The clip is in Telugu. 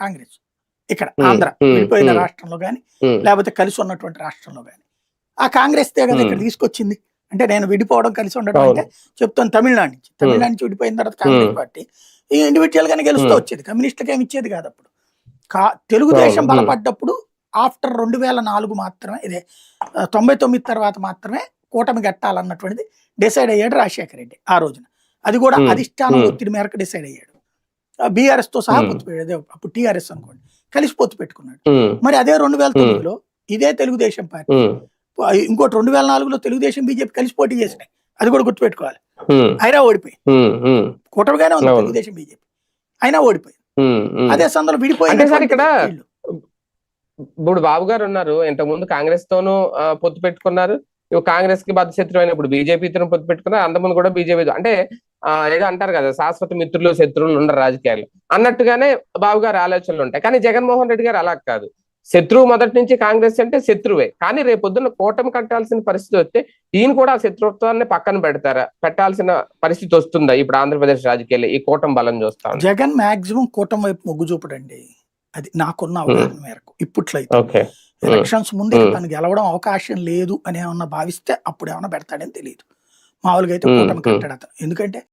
కాంగ్రెస్ ఇక్కడ ఆంధ్ర విడిపోయిన. రాష్ట్రంలో కానీ లేకపోతే కలిసి ఉన్నటువంటి రాష్ట్రంలో కానీ ఆ కాంగ్రెస్ తే కదా ఇక్కడ. తీసుకొచ్చింది అంటే నేను విడిపోవడం కలిసి ఉండడం. అంటే చెప్తాను తమిళనాడు నుంచి తమిళనాడు నుంచి విడిపోయిన తర్వాత కాంగ్రెస్. పార్టీ ఈ ఇండివిజువల్ గానే గెలుస్తూ. వచ్చేది కమ్యూనిస్టులకు ఏమి ఇచ్చేది కాదు అప్పుడు కా తెలుగుదేశం. బలపడ్డప్పుడు ఆఫ్టర్ రెండు వేల నాలుగు మాత్రమే ఇదే తొంభై తొమ్మిది తర్వాత మాత్రమే కూటమి కట్టాలన్నటువంటిది డిసైడ్ అయ్యాడు రాజశేఖర రెడ్డి ఆ రోజున అది కూడా. అధిష్టానం. ఒత్తిడి మేరకు డిసైడ్ అయ్యాడు బీఆర్ఎస్తో సహా. పొత్తు అప్పుడు టీఆర్ఎస్ అనుకోండి. కలిసి పొత్తు పెట్టుకున్నాడు మరి అదే రెండు వేల తొమ్మిదిలో ఇదే తెలుగుదేశం పార్టీ. ఇంకోటి రెండు వేల నాలుగులో తెలుగుదేశం బీజేపీ కలిసి పోటీ చేసినాయి. అది కూడా గుర్తుపెట్టుకోవాలి. అయినా ఓడిపోయి కూటమిగానే ఉంది. తెలుగుదేశం బీజేపీ. అయినా ఓడిపోయి. అదే సందర్భంలో విడిపోయి అంటే సార్ ఇక్కడ ఇప్పుడు బాబు గారు ఉన్నారు. ఇంతకు ముందు కాంగ్రెస్ తోనూ పొత్తు పెట్టుకున్నారు. కాంగ్రెస్కి బద్ద శత్రువు అయినప్పుడు బీజేపీతో పొత్తు పెట్టుకున్నారు. అంతకుముందు కూడా బీజేపీ అంటే ఏదో అంటారు కదా శాశ్వత మిత్రులు శత్రువులు ఉండరు రాజకీయాలు. అన్నట్టుగానే బాబు గారి ఆలోచనలు ఉంటాయి. కానీ జగన్మోహన్ రెడ్డి గారు అలా కాదు. శత్రువు మొదటి నుంచి కాంగ్రెస్ అంటే శత్రువే. కానీ రేపొద్దున కూటమి కట్టాల్సిన పరిస్థితి వస్తే ఈయన కూడా ఆ శత్రుత్వాన్ని పక్కన పెడతారా? పెట్టాల్సిన పరిస్థితి వస్తుందా ఇప్పుడు ఆంధ్రప్రదేశ్ రాజకీయాల్లో ఈ కూటమి బలం చూస్తా జగన్ మాక్సిమం కూటమి వైపు మొగ్గు చూపడండి. అది నాకున్న అవగాహన మేరకు ఇప్పట్లో అయితే ఓకే ఎలక్షన్స్ ముందు Hmm. తను గెలవడం అవకాశం లేదు అని ఏమన్నా భావిస్తే అప్పుడు ఏమన్నా పెడతాడని తెలియదు మామూలుగా అయితే Hmm. కూటమి Hmm. కట్టాడు అతను. ఎందుకంటే